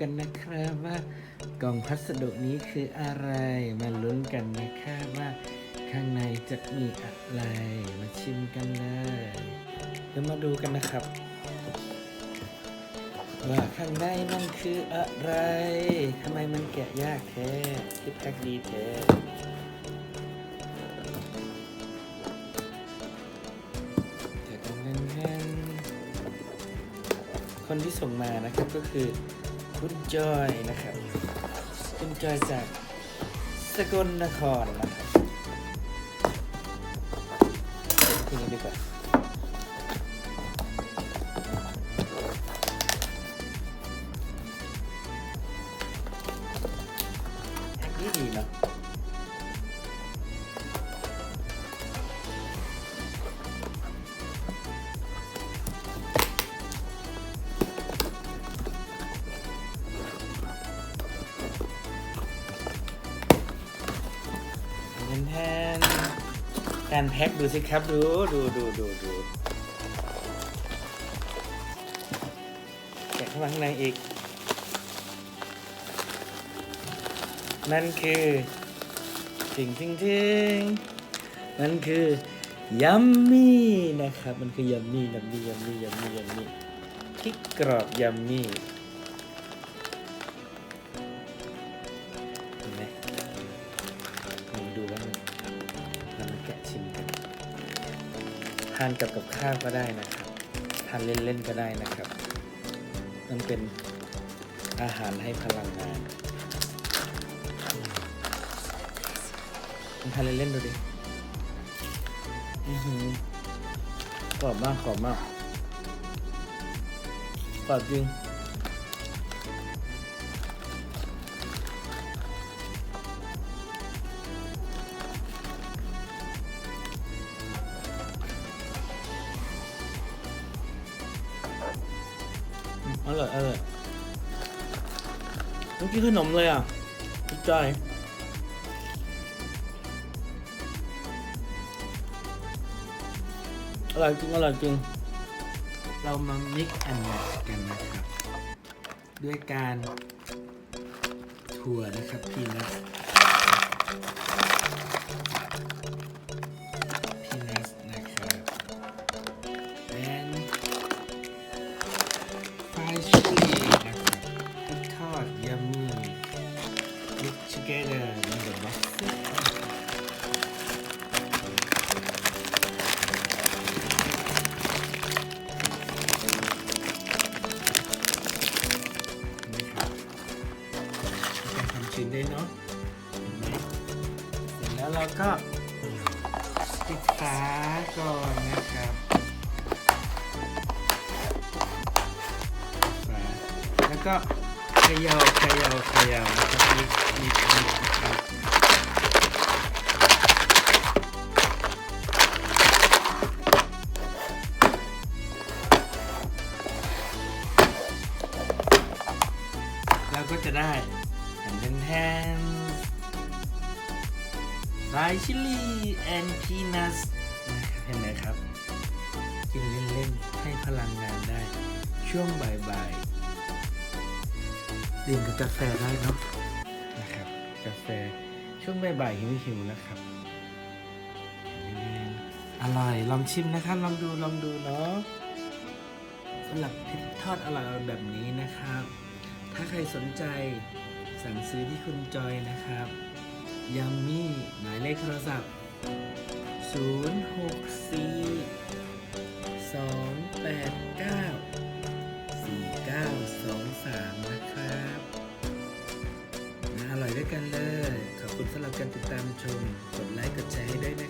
กันนะครับว่ากล่องพัสดุนี้คืออะไรมาลุ้นกันนะครับว่าข้างในจะมีอะไรมาชิมกันเลยเดี๋ยวมาดูกันนะครับ ว่าข้างในมันคืออะไรทำไมมันแกะยากแท้คิดแพ็กดีแท้แต่กันนั้นๆคนที่ส่งมานะครับก็คือ คุณจอยนะครับ คุณจอยจากสกลนครนะครับทีนี้ดีกว่าแพ็กนี้ดีเนาะ นแทนการแพ็คดูสิครับดูดูดูดูดูแกะเข้ามาข้างในอีก นั่นคือจริงจริงจริงนั่นคือยัมมี่นะครับ มันคือยัมมี่ยัมมี่ยัมมี่ยัมมี่ยัมมี่พริกกรอบยัมมี่ ทานกับกับข้าวก็ได้นะครับทานเล่นๆก็ได้นะครับมันเป็นอาหารให้พลังงานลองทานเล่นๆดูดิอือหือกรอบมากกรอบมากกรอบจริง อร่อยอร่อยเมื่อกี้ขนมเลยอะพี่จอยอร่อยจริงอร่อยจริง เรามา mix and match กันนะครับ ด้วยการถั่วนะครับพีนัท yummy mix together in the basket นี่ครับการทำชิ้นได้เนาะเห็นไหมเสร็จแล้วเราก็ปิดฝาก่อนนะครับฝาแล้วก็ ขย่าเขย่าเขย่านะครับมีมีมีนะครับเราก็จะได้แทนแทนไรชิลีแอนพีนัสเห็นไหมครับ กินเล่น ๆ ให้พลังงานได้ช่วงบ่าย ๆ ดื่มกับกาแฟได้เนาะนะครับ กาแฟช่วงบ่ายๆหิวๆนะครับ อร่อยลองชิมนะครับ ลองดูลองดูเนาะสำหรับพริกทอดอร่อยๆแบบนี้นะครับ ถ้าใครสนใจสั่งซื้อที่คุณจอยนะครับยัมมี่หมายเลขโทรศัพท์ 064 289 กันเลยขอบคุณสำหรับการติดตามชม กดไลค์กดแชร์ให้ด้วยนะ